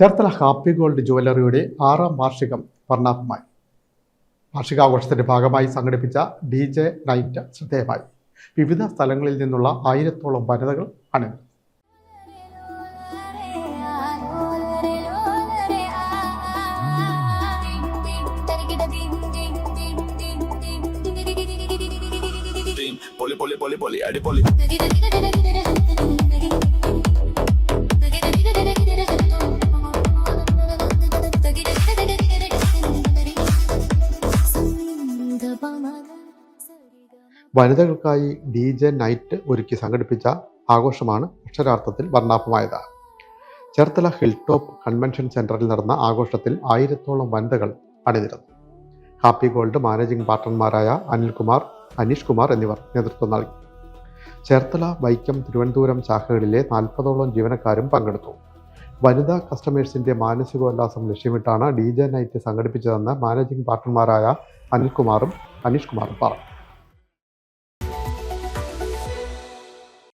Cherthala happy gold ജുവലറിയുടെ ആറാം വാർഷികം വർണാഭമായി. വാർഷികാഘോഷത്തിന്റെ ഭാഗമായി സംഘടിപ്പിച്ച ഡി ജെ നൈറ്റ് ശ്രദ്ധേയമായി. വിവിധ സ്ഥലങ്ങളിൽ നിന്നുള്ള ആയിരത്തോളം വനിതകൾ അണിഞ്ഞു പൊളി പൊളി പൊളി പൊളി അടിപൊളി. വനിതകൾക്കായി ഡി ജെ നൈറ്റ് ഒരുക്കി സംഘടിപ്പിച്ച ആഘോഷമാണ് അക്ഷരാർത്ഥത്തിൽ വർണാഭമായത്. ചേർത്തല ഹിൽ ടോപ്പ് കൺവെൻഷൻ സെന്ററിൽ നടന്ന ആഘോഷത്തിൽ ആയിരത്തോളം വനിതകൾ അണിനിരന്നു. ഹാപ്പി ഗോൾഡ് മാനേജിംഗ് പാർട്ണർമാരായ അനിൽകുമാർ അനീഷ് കുമാർ എന്നിവർ നേതൃത്വം നൽകി. ചേർത്തല വൈക്കം തിരുവനന്തപുരം ശാഖകളിലെ നാൽപ്പതോളം ജീവനക്കാരും പങ്കെടുത്തു. വനിതാ കസ്റ്റമേഴ്സിന്റെ മാനസികോല്ലാസം ലക്ഷ്യമിട്ടാണ് ഡി ജെ നൈറ്റ് സംഘടിപ്പിച്ചതെന്ന് മാനേജിംഗ് പാർട്ണർമാരായ അനിൽകുമാറും അനീഷ് കുമാറും പറഞ്ഞു.